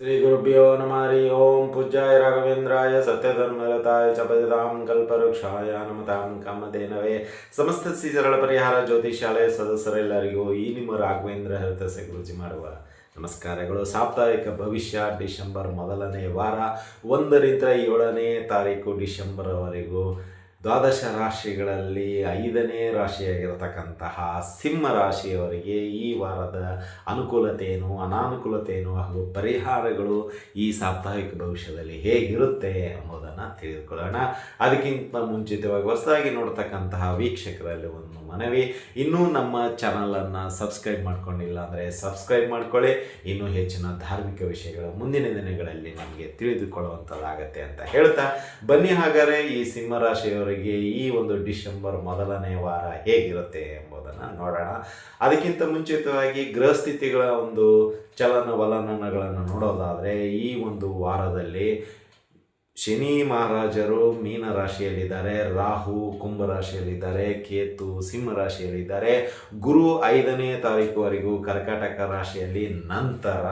ಶ್ರೀ ಗುರುಭ್ಯೋ ನಮಾರಿ ಹರಿ ಓಂ ಪೂಜ್ಯಾಯ ರಾಘವೇಂದ್ರಾಯ ಸತ್ಯಧರ್ಮರತಾಯ ಚ ಭಜತಾಂ ಕಲ್ಪವೃಕ್ಷಾಯ ನಮತಾಂ ಕಾಮಧೇನವೇ ಸಮಸ್ತ ಸೀಸರಳ ಪರಿಹಾರ ಜ್ಯೋತಿಷಾಲಯ ಸದಸ್ಯರೆಲ್ಲರಿಗೂ ಈ ನಿಮ್ಮ ರಾಘವೇಂದ್ರ ಹರಿತಸೆ ಗುರುಜಿ ಮಾಡುವ ನಮಸ್ಕಾರಗಳು. ಸಾಪ್ತಾಹಿಕ ಭವಿಷ್ಯ ಡಿಸೆಂಬರ್ ಮೊದಲನೇ ವಾರ ಒಂದರಿಂದ ಏಳನೇ ತಾರೀಕು ಡಿಸೆಂಬರ್ವರೆಗೂ ದ್ವಾದಶ ರಾಶಿಗಳಲ್ಲಿ ಐದನೇ ರಾಶಿಯಾಗಿರತಕ್ಕಂತಹ ಸಿಂಹ ರಾಶಿಯವರಿಗೆ ಈ ವಾರದ ಅನುಕೂಲತೆಯೇನು, ಅನಾನುಕೂಲತೆಯೇನು ಹಾಗೂ ಪರಿಹಾರಗಳು ಈ ಸಾಪ್ತಾಹಿಕ ಭವಿಷ್ಯದಲ್ಲಿ ಹೇಗಿರುತ್ತೆ ಎಂಬುದನ್ನು ತಿಳಿದುಕೊಳ್ಳೋಣ. ಅದಕ್ಕಿಂತ ಮುಂಚಿತವಾಗಿ ಹೊಸದಾಗಿ ನೋಡ್ತಕ್ಕಂತಹ ವೀಕ್ಷಕರಲ್ಲಿ ಒಂದು ಮನವಿ. ಇನ್ನೂ ನಮ್ಮ ಚಾನಲನ್ನು ಸಬ್ಸ್ಕ್ರೈಬ್ ಮಾಡ್ಕೊಂಡಿಲ್ಲ ಅಂದರೆ ಸಬ್ಸ್ಕ್ರೈಬ್ ಮಾಡ್ಕೊಳ್ಳಿ. ಇನ್ನೂ ಹೆಚ್ಚಿನ ಧಾರ್ಮಿಕ ವಿಷಯಗಳು ಮುಂದಿನ ದಿನಗಳಲ್ಲಿ ನಮಗೆ ತಿಳಿದುಕೊಳ್ಳುವಂಥದ್ದಾಗತ್ತೆ ಅಂತ ಹೇಳ್ತಾ. ಬನ್ನಿ ಹಾಗಾದರೆ ಈ ಸಿಂಹರಾಶಿಯವರಿಗೆ ಈ ಒಂದು ಡಿಸೆಂಬರ್ ಮೊದಲನೇ ವಾರ ಹೇಗಿರುತ್ತೆ ಎಂಬುದನ್ನು ನೋಡೋಣ. ಅದಕ್ಕಿಂತ ಮುಂಚಿತವಾಗಿ ಗೃಹಸ್ಥಿತಿಗಳ ಒಂದು ಚಲನವಲನಗಳನ್ನು ನೋಡೋದಾದರೆ, ಈ ಒಂದು ವಾರದಲ್ಲಿ ಶನಿ ಮಹಾರಾಜರು ಮೀನ ರಾಶಿಯಲ್ಲಿದ್ದಾರೆ, ರಾಹು ಕುಂಭ ರಾಶಿಯಲ್ಲಿದ್ದಾರೆ, ಕೇತು ಸಿಂಹ ರಾಶಿಯಲ್ಲಿದ್ದಾರೆ. ಗುರು ಐದನೇ ತಾರೀಕುವರೆಗೂ ಕರ್ಕಾಟಕ ರಾಶಿಯಲ್ಲಿ ನಂತರ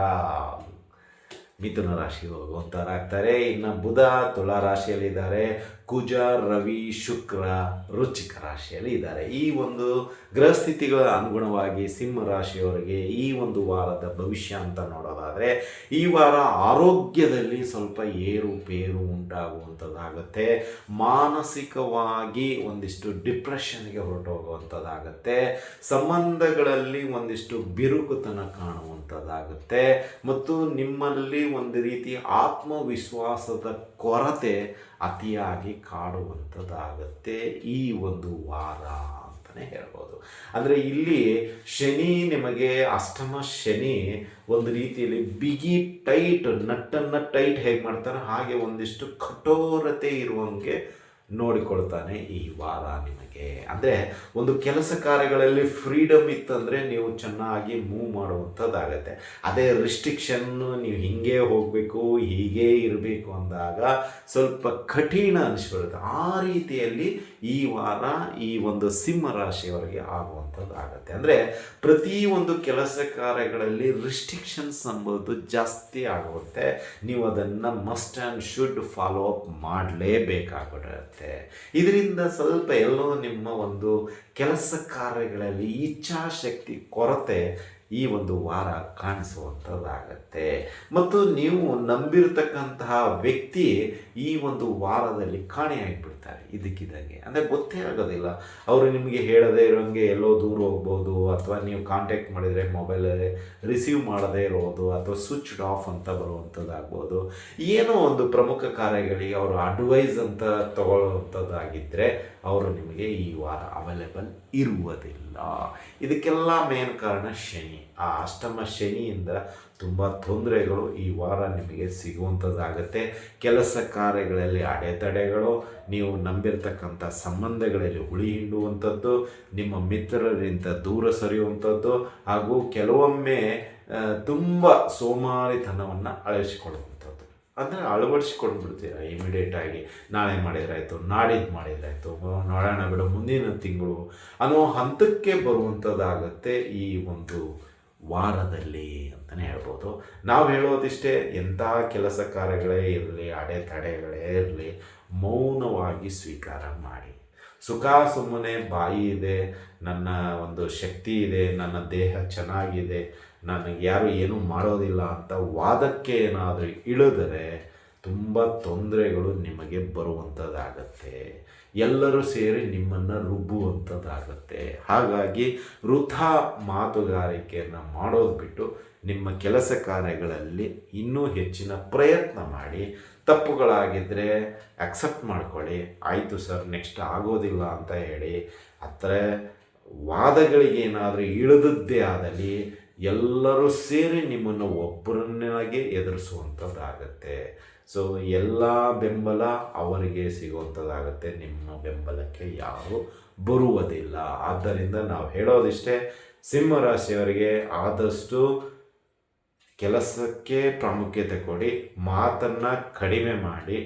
ಮಿಥುನ ರಾಶಿ ಹೋಗುವಂಥವ್ರಾಗ್ತಾರೆ ಇನ್ನು ಬುಧ ತುಲಾ ರಾಶಿಯಲ್ಲಿದ್ದಾರೆ. ಕುಜ, ರವಿ, ಶುಕ್ರ ರುಚಿಕ ರಾಶಿಯಲ್ಲಿ ಇದ್ದಾರೆ. ಈ ಒಂದು ಗ್ರಹಸ್ಥಿತಿಗಳ ಅನುಗುಣವಾಗಿ ಸಿಂಹ ರಾಶಿಯವರಿಗೆ ಈ ಒಂದು ವಾರದ ಭವಿಷ್ಯ ಅಂತ ನೋಡೋದಾದರೆ, ಈ ವಾರ ಆರೋಗ್ಯದಲ್ಲಿ ಸ್ವಲ್ಪ ಏರುಪೇರು ಉಂಟಾಗುವಂಥದ್ದಾಗುತ್ತೆ. ಮಾನಸಿಕವಾಗಿ ಒಂದಿಷ್ಟು ಡಿಪ್ರೆಷನ್ಗೆ ಹೊರಟೋಗುವಂಥದ್ದಾಗುತ್ತೆ. ಸಂಬಂಧಗಳಲ್ಲಿ ಒಂದಿಷ್ಟು ಬಿರುಕುತನ ಕಾಣುವಂಥದ್ದಾಗುತ್ತೆ. ಮತ್ತು ನಿಮ್ಮಲ್ಲಿ ಒಂದು ರೀತಿ ಆತ್ಮವಿಶ್ವಾಸದ ಕೊರತೆ ಅತಿಯಾಗಿ ಕಾಡುವಂಥದ್ದಾಗತ್ತೆ ಈ ಒಂದು ವಾರ ಅಂತಲೇ ಹೇಳ್ಬೋದು. ಅಂದರೆ ಇಲ್ಲಿ ಶನಿ ನಿಮಗೆ ಅಷ್ಟಮ ಶನಿ ಒಂದು ರೀತಿಯಲ್ಲಿ ಬಿಗಿ ಟೈಟ್, ನಟ್ಟನ್ನು ಟೈಟ್ ಹೇಗೆ ಮಾಡ್ತಾರೆ ಹಾಗೆ ಒಂದಿಷ್ಟು ಕಠೋರತೆ ಇರುವಂಗೆ ನೋಡಿಕೊಳ್ತಾನೆ ಈ ವಾರ ನಿಮಗೆ ಅಂದರೆ ಒಂದು ಕೆಲಸ ಕಾರ್ಯಗಳಲ್ಲಿ ಫ್ರೀಡಮ್ ಇತ್ತಂದರೆ ನೀವು ಚೆನ್ನಾಗಿ ಮೂವ್ ಮಾಡುವಂಥದ್ದಾಗತ್ತೆ. ಅದೇ ರಿಸ್ಟ್ರಿಕ್ಷನ್ನು ನೀವು ಹಿಂಗೆ ಹೋಗಬೇಕು, ಹೀಗೇ ಇರಬೇಕು ಅಂದಾಗ ಸ್ವಲ್ಪ ಕಠಿಣ ಅನಿಸ್ಬಿಡುತ್ತೆ ಆ ರೀತಿಯಲ್ಲಿ ಈ ವಾರ ಈ ಒಂದು ಸಿಂಹ ರಾಶಿಯವರಿಗೆ ಆಗುವಂಥದ್ದಾಗತ್ತೆ ಅಂದರೆ ಪ್ರತಿಯೊಂದು ಕೆಲಸ ಕಾರ್ಯಗಳಲ್ಲಿ ರಿಸ್ಟ್ರಿಕ್ಷನ್ಸ್ ಎಂಬುದು ಜಾಸ್ತಿ ಆಗುತ್ತೆ. ನೀವು ಅದನ್ನು must and should follow up ಮಾಡಲೇಬೇಕಾಗುತ್ತೆ ಇದರಿಂದ ಸ್ವಲ್ಪ ಎಲ್ಲೋ ನಿಮ್ಮ ಒಂದು ಕೆಲಸ ಕಾರ್ಯಗಳಲ್ಲಿ ಇಚ್ಛಾಶಕ್ತಿ ಕೊರತೆ ಈ ಒಂದು ವಾರ ಕಾಣಿಸುವಂಥದ್ದಾಗತ್ತೆ. ಮತ್ತು ನೀವು ನಂಬಿರತಕ್ಕಂತಹ ವ್ಯಕ್ತಿ ಈ ಒಂದು ವಾರದಲ್ಲಿ ಕಾಣೆಯಾಗಿಬಿಡ್ತಾರೆ ಇದಕ್ಕಿದ್ದಂಗೆ ಅಂದರೆ ಗೊತ್ತೇ ಆಗೋದಿಲ್ಲ. ಅವರು ನಿಮಗೆ ಹೇಳದೇ ಇರೋಂಗೆ ಎಲ್ಲೋ ದೂರ ಹೋಗ್ಬೋದು, ಅಥವಾ ನೀವು ಕಾಂಟ್ಯಾಕ್ಟ್ ಮಾಡಿದರೆ ಮೊಬೈಲಲ್ಲಿ ರಿಸೀವ್ ಮಾಡದೇ ಇರೋದು, ಅಥವಾ ಸ್ವಿಚ್ಡ್ ಆಫ್ ಅಂತ ಬರುವಂಥದ್ದಾಗ್ಬೋದು. ಏನೋ ಒಂದು ಪ್ರಮುಖ ಕಾರ್ಯಗಳಿಗೆ ಅವರು ಅಡ್ವೈಸ್ ಅಂತ ತಗೊಳ್ಳುವಂಥದ್ದಾಗಿದ್ದರೆ ಅವರು ನಿಮಗೆ ಈ ವಾರ ಅವೈಲೇಬಲ್ ಇರುವುದಿಲ್ಲ. ಇದಕ್ಕೆಲ್ಲ ಮೇನ್ ಕಾರಣ ಶನಿ. ಆ ಅಷ್ಟಮ ಶನಿಯಿಂದ ತುಂಬ ತೊಂದರೆಗಳು ಈ ವಾರ ನಿಮಗೆ ಸಿಗುವಂಥದ್ದಾಗತ್ತೆ ಕೆಲಸ ಕಾರ್ಯಗಳಲ್ಲಿ ಅಡೆತಡೆಗಳು, ನೀವು ನಂಬಿರ್ತಕ್ಕಂಥ ಸಂಬಂಧಗಳಲ್ಲಿ ಹುಳಿ ಹಿಂಡುವಂಥದ್ದು, ನಿಮ್ಮ ಮಿತ್ರರಿಂದ ದೂರ ಸರಿಯುವಂಥದ್ದು ಹಾಗೂ ಕೆಲವೊಮ್ಮೆ ತುಂಬ ಸೋಮಾರಿತನವನ್ನು ಅಳವಡಿಸಿಕೊಳ್ಳುವಂಥದ್ದು. ಅಂದರೆ ಅಳವಡಿಸ್ಕೊಂಡು ಬಿಡ್ತೀರ ಇಮಿಡಿಯೇಟಾಗಿ ನಾಳೆ ಮಾಡಿದ್ರಾಯ್ತು, ನಾಡಿದ್ದು ಮಾಡಿದ್ರಾಯ್ತು ನೋಡೋಣ ಬಿಡು ಮುಂದಿನ ತಿಂಗಳು ಅನ್ನೋ ಹಂತಕ್ಕೆ ಬರುವಂಥದ್ದಾಗತ್ತೆ ಈ ಒಂದು ವಾರದಲ್ಲಿ ಅಂತಲೇ ಹೇಳ್ಬೋದು. ನಾವು ಹೇಳೋದಿಷ್ಟೇ ಎಂಥ ಕೆಲಸ ಕಾರ್ಯಗಳೇ ಇರಲಿ ಅಡೆತಡೆಗಳೇ ಇರಲಿ, ಮೌನವಾಗಿ ಸ್ವೀಕಾರ ಮಾಡಿ. ಸುಖ ಸುಮ್ಮನೆ ಬಾಯಿ ಇದೆ, ನನ್ನ ಒಂದು ಶಕ್ತಿ ಇದೆ, ನನ್ನ ದೇಹ ಚೆನ್ನಾಗಿದೆ, ನನಗೆ ಯಾರು ಏನೂ ಮಾಡೋದಿಲ್ಲ ಅಂತ ವಾದಕ್ಕೆ ಏನಾದರೂ ಇಳಿದರೆ ತುಂಬ ತೊಂದರೆಗಳು ನಿಮಗೆ ಬರುವಂಥದ್ದಾಗತ್ತೆ ಎಲ್ಲರೂ ಸೇರಿ ನಿಮ್ಮನ್ನು ರುಬ್ಬುವಂಥದ್ದಾಗುತ್ತೆ. ಹಾಗಾಗಿ ವೃಥಾ ಮಾತುಗಾರಿಕೆಯನ್ನು ಮಾಡೋದು ಬಿಟ್ಟು ನಿಮ್ಮ ಕೆಲಸ ಕಾರ್ಯಗಳಲ್ಲಿ ಇನ್ನೂ ಹೆಚ್ಚಿನ ಪ್ರಯತ್ನ ಮಾಡಿ ತಪ್ಪುಗಳಾಗಿದ್ದರೆ ಅಕ್ಸೆಪ್ಟ್ ಮಾಡ್ಕೊಳ್ಳಿ. ಆಯಿತು ಸರ್ ನೆಕ್ಸ್ಟ್ ಆಗೋದಿಲ್ಲ ಅಂತ ಹೇಳಿ. ಆದರೆ ವಾದಗಳಿಗೇನಾದರೂ ಇಳಿದದ್ದೇ ಆದಲ್ಲಿ ಎಲ್ಲರೂ ಸೇರಿ ನಿಮ್ಮನ್ನು ಒಬ್ಬರನ್ನಾಗಿ ಎದುರಿಸುವಂಥದ್ದಾಗತ್ತೆ. ಸೊ ಎಲ್ಲ ಬೆಂಬಲ ಅವರಿಗೆ ಸಿಗುವಂಥದ್ದಾಗುತ್ತೆ ನಿಮ್ಮ ಬೆಂಬಲಕ್ಕೆ ಯಾರು ಬರುವುದಿಲ್ಲ. ಆದ್ದರಿಂದ ನಾವು ಹೇಳೋದಿಷ್ಟೇ ಸಿಂಹರಾಶಿಯವರಿಗೆ ಆದಷ್ಟು ಕೆಲಸಕ್ಕೆ ಪ್ರಾಮುಖ್ಯತೆ ಕೊಡಿ, ಮಾತನ್ನು ಕಡಿಮೆ ಮಾಡಿ.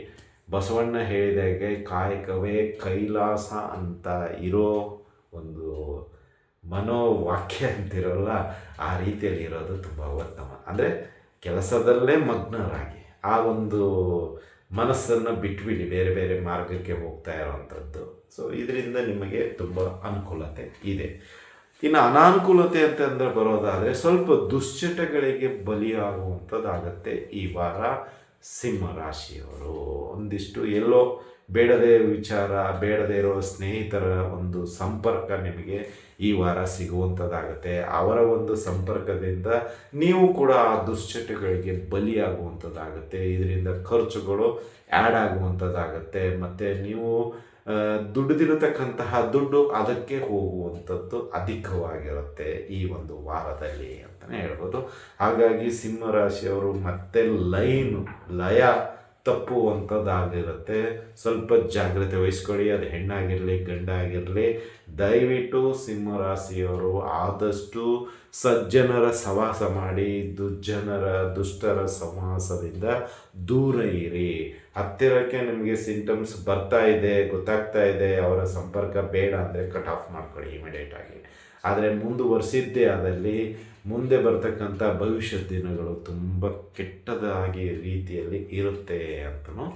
ಬಸವಣ್ಣ ಹೇಳಿದಾಗೆ ಕಾಯಕವೇ ಕೈಲಾಸ ಅಂತ ಇರೋ ಒಂದು ಮನೋವಾಕ್ಯ ಅಂತಿರೋಲ್ಲ, ಆ ರೀತಿಯಲ್ಲಿ ಇರೋದು ತುಂಬ ಉತ್ತಮ. ಅಂದರೆ ಕೆಲಸದಲ್ಲೇ ಮಗ್ನರಾಗಿ. ಆ ಒಂದು ಮನಸ್ಸನ್ನು ಬಿಟ್ಬಿಡಿ, ಬೇರೆ ಬೇರೆ ಮಾರ್ಗಕ್ಕೆ ಹೋಗ್ತಾ ಇರೋವಂಥದ್ದು ಸೊ ಇದರಿಂದ ನಿಮಗೆ ತುಂಬ ಅನುಕೂಲತೆ ಇದೆ. ಇನ್ನು ಅನಾನುಕೂಲತೆ ಅಂತಂದರೆ ಬರೋದಾದರೆ ಸ್ವಲ್ಪ ದುಶ್ಚಟಗಳಿಗೆ ಬಲಿಯಾಗುವಂಥದ್ದಾಗತ್ತೆ ಈ ವಾರ ಸಿಂಹ ರಾಶಿಯವರು. ಒಂದಿಷ್ಟು ಎಲ್ಲೋ ಬೇಡದೇ ವಿಚಾರ, ಬೇಡದೇ ಇರೋ ಸ್ನೇಹಿತರ ಒಂದು ಸಂಪರ್ಕ ನಿಮಗೆ ಈ ವಾರ ಸಿಗುವಂಥದ್ದಾಗುತ್ತೆ. ಅವರ ಒಂದು ಸಂಪರ್ಕದಿಂದ ನೀವು ಕೂಡ ಆ ದುಶ್ಚಟಗಳಿಗೆ ಬಲಿಯಾಗುವಂಥದ್ದಾಗುತ್ತೆ. ಇದರಿಂದ ಖರ್ಚುಗಳು ಆ್ಯಡ್ ಆಗುವಂಥದ್ದಾಗುತ್ತೆ. ಮತ್ತು ನೀವು ದುಡ್ಡಿರತಕ್ಕಂತಹ ದುಡ್ಡು ಅದಕ್ಕೆ ಹೋಗುವಂಥದ್ದು ಅಧಿಕವಾಗಿರುತ್ತೆ ಈ ಒಂದು ವಾರದಲ್ಲಿ ಅಂತಲೇ ಹೇಳ್ಬೋದು. ಹಾಗಾಗಿ ಸಿಂಹರಾಶಿಯವರು ಮತ್ತೆ ಲೈನು, ಲಯ ತಪ್ಪುವಂಥದ್ದಾಗಿರುತ್ತೆ ಸ್ವಲ್ಪ ಜಾಗ್ರತೆ ವಹಿಸ್ಕೊಳ್ಳಿ, ಅದು ಹೆಣ್ಣಾಗಿರಲಿ, ಗಂಡಾಗಿರಲಿ. ದಯವಿಟ್ಟು ಸಿಂಹರಾಶಿಯವರು ಆದಷ್ಟು ಸಜ್ಜನರ ಸವಾಸ ಮಾಡಿ, ದುರ್ಜನರ, ದುಷ್ಟರ ಸಮಾಸದಿಂದ ದೂರ ಇರಿ. ಹತ್ತಿರಕ್ಕೆ ನಿಮಗೆ ಸಿಂಟಮ್ಸ್ ಬರ್ತಾ ಇದೆ, ಗೊತ್ತಾಗ್ತಾ ಇದೆ, ಅವರ ಸಂಪರ್ಕ ಬೇಡ ಅಂದರೆ ಕಟ್ ಆಫ್ ಮಾಡ್ಕೊಳ್ಳಿ ಇಮಿಡಿಯೇಟಾಗಿ ಆದರೆ ಮುಂದುವರೆಸಿದ್ದೇ ಆದಲ್ಲಿ ಮುಂದೆ ಬರ್ತಕ್ಕಂಥ ಭವಿಷ್ಯದ ದಿನಗಳು ತುಂಬ ಕೆಟ್ಟದಾಗಿ ರೀತಿಯಲ್ಲಿ ಇರುತ್ತೆ ಅಂತಲೂ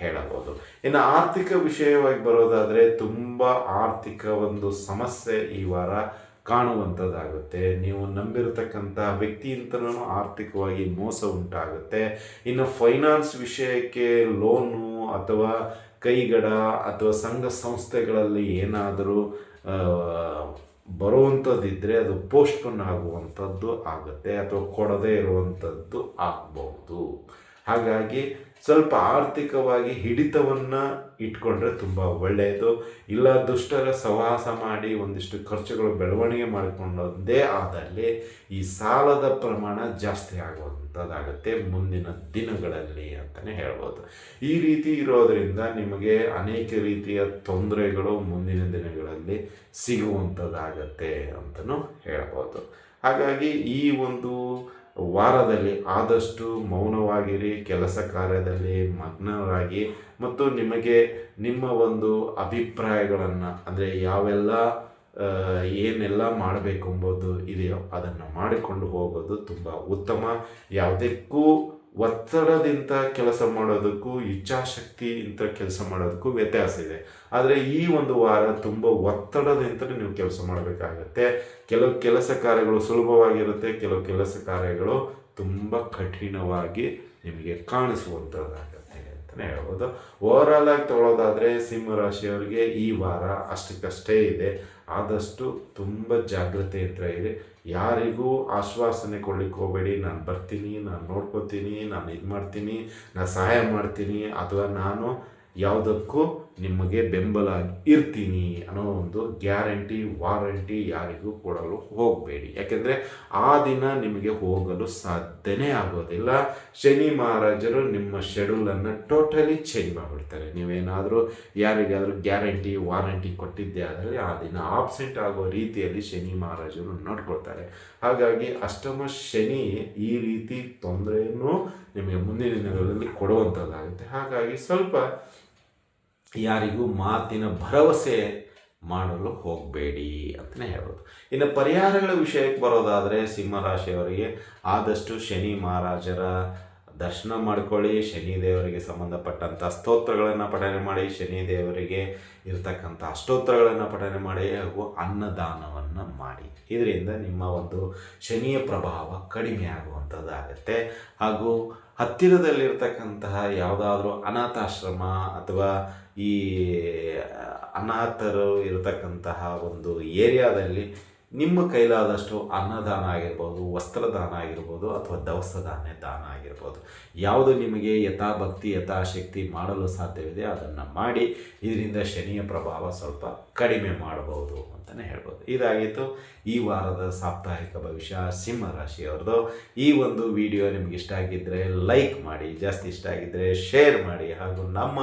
ಹೇಳಬಹುದು. ಇನ್ನು ಆರ್ಥಿಕ ವಿಷಯವಾಗಿ ಬರೋದಾದರೆ ತುಂಬ ಆರ್ಥಿಕ ಒಂದು ಸಮಸ್ಯೆ ಈ ವಾರ ಕಾಣುವಂಥದ್ದಾಗುತ್ತೆ. ನೀವು ನಂಬಿರತಕ್ಕಂಥ ವ್ಯಕ್ತಿಯಿಂದಲೂ ಆರ್ಥಿಕವಾಗಿ ಮೋಸ ಉಂಟಾಗುತ್ತೆ. ಇನ್ನು ಫೈನಾನ್ಸ್ ವಿಷಯಕ್ಕೆ ಲೋನು ಅಥವಾ ಕೈಗಡ ಅಥವಾ ಸಂಘ ಸಂಸ್ಥೆಗಳಲ್ಲಿ ಏನಾದರೂ ಬರುವಂಥದ್ದಿದ್ದರೆ ಅದು ಪೋಸ್ಟ್ಪೋನ್ ಆಗುವಂಥದ್ದು ಆಗುತ್ತೆ ಅಥವಾ ಕೊಡದೇ ಇರುವಂಥದ್ದು ಆಗ್ಬೋದು ಹಾಗಾಗಿ ಸ್ವಲ್ಪ ಆರ್ಥಿಕವಾಗಿ ಹಿಡಿತವನ್ನು ಇಟ್ಕೊಂಡ್ರೆ ತುಂಬ ಒಳ್ಳೆಯದು. ಇಲ್ಲ ದುಷ್ಟರ ಸವಾಸ ಮಾಡಿ ಒಂದಿಷ್ಟು ಖರ್ಚುಗಳು ಬೆಳವಣಿಗೆ ಮಾಡಿಕೊಂಡದ್ದೇ ಆದಲ್ಲಿ ಈ ಸಾಲದ ಪ್ರಮಾಣ ಜಾಸ್ತಿ ಆಗುವಂಥದ್ದಾಗುತ್ತೆ ಮುಂದಿನ ದಿನಗಳಲ್ಲಿ ಅಂತಲೇ ಹೇಳ್ಬೋದು. ಈ ರೀತಿ ಇರೋದರಿಂದ ನಿಮಗೆ ಅನೇಕ ರೀತಿಯ ತೊಂದರೆಗಳು ಮುಂದಿನ ದಿನಗಳಲ್ಲಿ ಸಿಗುವಂಥದ್ದಾಗತ್ತೆ ಅಂತಲೂ ಹೇಳ್ಬೋದು. ಹಾಗಾಗಿ ಈ ಒಂದು ವಾರದಲ್ಲಿ ಆದಷ್ಟು ಮೌನವಾಗಿರಿ, ಕೆಲಸ ಕಾರ್ಯದಲ್ಲಿ ಮಗ್ನರಾಗಿ ಮತ್ತು ನಿಮಗೆ ನಿಮ್ಮ ಒಂದು ಅಭಿಪ್ರಾಯಗಳನ್ನು, ಅಂದರೆ ಯಾವೆಲ್ಲ ಏನೆಲ್ಲ ಮಾಡಬೇಕು ಎಂಬುದು ಇದೆಯೋ ಅದನ್ನು ಮಾಡಿಕೊಂಡು ಹೋಗೋದು ತುಂಬ ಉತ್ತಮ. ಯಾವುದಕ್ಕೂ ಒತ್ತಡದಿಂದ ಕೆಲಸ ಮಾಡೋದಕ್ಕೂ ಇಚ್ಛಾಶಕ್ತಿ ಇಂಥ ಕೆಲಸ ಮಾಡೋದಕ್ಕೂ ವ್ಯತ್ಯಾಸ ಇದೆ. ಆದರೆ ಈ ಒಂದು ವಾರ ತುಂಬ ಒತ್ತಡದಿಂದ ನೀವು ಕೆಲಸ ಮಾಡಬೇಕಾಗತ್ತೆ. ಕೆಲವು ಕೆಲಸ ಕಾರ್ಯಗಳು ಸುಲಭವಾಗಿರುತ್ತೆ, ಕೆಲವು ಕೆಲಸ ಕಾರ್ಯಗಳು ತುಂಬ ಕಠಿಣವಾಗಿ ನಿಮಗೆ ಕಾಣಿಸುವಂಥದ್ದಾಗತ್ತೆ ಅಂತಲೇ ಹೇಳ್ಬೋದು. ಓವರಾಲ್ ಆಗಿ ತಗೊಳ್ಳೋದಾದರೆ ಸಿಂಹರಾಶಿಯವರಿಗೆ ಈ ವಾರ ಅಷ್ಟಕ್ಕಷ್ಟೇ ಇದೆ. ಆದಷ್ಟು ತುಂಬ ಜಾಗ್ರತೆಯಿಂದ ಇರಿ. ಯಾರಿಗೂ ಆಶ್ವಾಸನೆ ಕೊಡ್ಲಿಕ್ಕೆ ಹೋಗಬೇಡಿ. ನಾನು ಬರ್ತೀನಿ, ನಾನು ನೋಡ್ಕೋತೀನಿ, ನಾನು ಇದು ಮಾಡ್ತೀನಿ ನಾನು ಸಹಾಯ ಮಾಡ್ತೀನಿ. ಅಥವಾ ನಾನು ಯಾವುದಕ್ಕೂ ನಿಮಗೆ ಬೆಂಬಲ ಇರ್ತೀನಿ ಅನ್ನೋ ಒಂದು ಗ್ಯಾರಂಟಿ, ವಾರಂಟಿ ಯಾರಿಗೂ ಕೊಡಲು ಹೋಗಬೇಡಿ. ಯಾಕೆಂದರೆ ಆ ದಿನ ನಿಮಗೆ ಹೋಗಲು ಸಾಧ್ಯನೇ ಆಗೋದಿಲ್ಲ. ಶನಿ ಮಹಾರಾಜರು ನಿಮ್ಮ ಶೆಡ್ಯೂಲನ್ನು ಟೋಟಲಿ ಚೇಂಜ್ ಮಾಡಿಬಿಡ್ತಾರೆ. ನೀವೇನಾದರೂ ಯಾರಿಗಾದರೂ ಗ್ಯಾರಂಟಿ ವಾರಂಟಿ ಕೊಟ್ಟಿದ್ದೆ ಆದರೆ ಆ ದಿನ ಆಬ್ಸೆಂಟ್ ಆಗೋ ರೀತಿಯಲ್ಲಿ ಶನಿ ಮಹಾರಾಜರು ನೋಡ್ಕೊಳ್ತಾರೆ. ಹಾಗಾಗಿ ಅಷ್ಟಮ ಶನಿ ಈ ರೀತಿ ತೊಂದರೆಯನ್ನು ನಿಮಗೆ ಮುಂದಿನ ದಿನಗಳಲ್ಲಿ ಕೊಡುವಂಥದ್ದಾಗುತ್ತೆ ಹಾಗಾಗಿ ಸ್ವಲ್ಪ ಯಾರಿಗೂ ಮಾತಿನ ಭರವಸೆ ಮಾಡಲು ಹೋಗಬೇಡಿ ಅಂತಲೇ ಹೇಳ್ಬೋದು. ಇನ್ನು ಪರಿಹಾರಗಳ ವಿಷಯಕ್ಕೆ ಬರೋದಾದರೆ ಸಿಂಹರಾಶಿಯವರಿಗೆ ಆದಷ್ಟು ಶನಿ ಮಹಾರಾಜರ ದರ್ಶನ ಮಾಡ್ಕೊಳ್ಳಿ, ಶನಿ ದೇವರಿಗೆ ಸಂಬಂಧಪಟ್ಟಂಥ ಸ್ತೋತ್ರಗಳನ್ನು ಪಠನೆ ಮಾಡಿ, ಶನಿ ದೇವರಿಗೆ ಇರತಕ್ಕಂಥ ಅಷ್ಟೋತ್ರಗಳನ್ನು ಪಠನೆ ಮಾಡಿ ಹಾಗೂ ಅನ್ನದಾನವನ್ನು ಮಾಡಿ. ಇದರಿಂದ ನಿಮ್ಮ ಒಂದು ಶನಿಯ ಪ್ರಭಾವ ಕಡಿಮೆ ಆಗುವಂಥದ್ದಾಗತ್ತೆ. ಹಾಗೂ ಹತ್ತಿರದಲ್ಲಿರ್ತಕ್ಕಂತಹ ಯಾವುದಾದ್ರೂ ಅನಾಥಾಶ್ರಮ ಅಥವಾ ಈ ಅನಾಥರು ಇರತಕ್ಕಂತಹ ಒಂದು ಏರಿಯಾದಲ್ಲಿ ನಿಮ್ಮ ಕೈಲಾದಷ್ಟು ಅನ್ನದಾನ ಆಗಿರ್ಬೋದು, ವಸ್ತ್ರದಾನ ಆಗಿರ್ಬೋದು ಅಥವಾ ದವಸ ಧಾನ್ಯ ದಾನ ಆಗಿರ್ಬೋದು. ಯಾವುದು ನಿಮಗೆ ಯಥಾಭಕ್ತಿ, ಯಥಾಶಕ್ತಿ ಮಾಡಲು ಸಾಧ್ಯವಿದೆ ಅದನ್ನು ಮಾಡಿ, ಇದರಿಂದ ಶನಿಯ ಪ್ರಭಾವ ಸ್ವಲ್ಪ ಕಡಿಮೆ ಮಾಡಬಹುದು ಅಂತಲೇ ಹೇಳ್ಬೋದು. ಇದಾಗಿತ್ತು ಈ ವಾರದ ಸಾಪ್ತಾಹಿಕ ಭವಿಷ್ಯ ಸಿಂಹ ರಾಶಿಯವ್ರದ್ದು ಈ ಒಂದು ವಿಡಿಯೋ ನಿಮ್ಗೆ ಇಷ್ಟ ಆಗಿದ್ದರೆ ಲೈಕ್ ಮಾಡಿ, ಜಾಸ್ತಿ ಇಷ್ಟ ಆಗಿದ್ದರೆ ಶೇರ್ ಮಾಡಿ, ಹಾಗೂ ನಮ್ಮ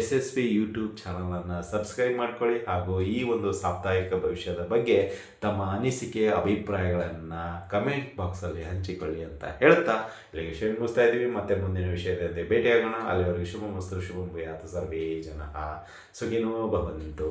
ಎಸ್ ಎಸ್ ಪಿ ಯೂಟ್ಯೂಬ್ ಚಾನಲನ್ನು ಸಬ್ಸ್ಕ್ರೈಬ್ ಮಾಡ್ಕೊಳ್ಳಿ, ಹಾಗೂ ಈ ಒಂದು ಸಾಪ್ತಾಹಿಕ ಭವಿಷ್ಯದ ಬಗ್ಗೆ ತಮ್ಮ ಅನಿಸಿಕೆ, ಅಭಿಪ್ರಾಯಗಳನ್ನು ಕಮೆಂಟ್ ಬಾಕ್ಸಲ್ಲಿ ಹಂಚಿಕೊಳ್ಳಿ ಅಂತ ಹೇಳ್ತಾ ಇಲ್ಲಿಗೆ ವಿಷಯ ಮುಗಿಸ್ತಾ ಇದ್ದೀವಿ. ಮತ್ತೆ ಮುಂದಿನ ವಿಷಯದಂತೆ ಭೇಟಿಯಾಗೋಣ. ಅಲ್ಲಿವರೆಗೆ ಶುಭ ಮಸ್ತು ಶುಭಂ ಸರ್ವೇ ಜನ. ಸುಖಿನೋ ಭವಂತು.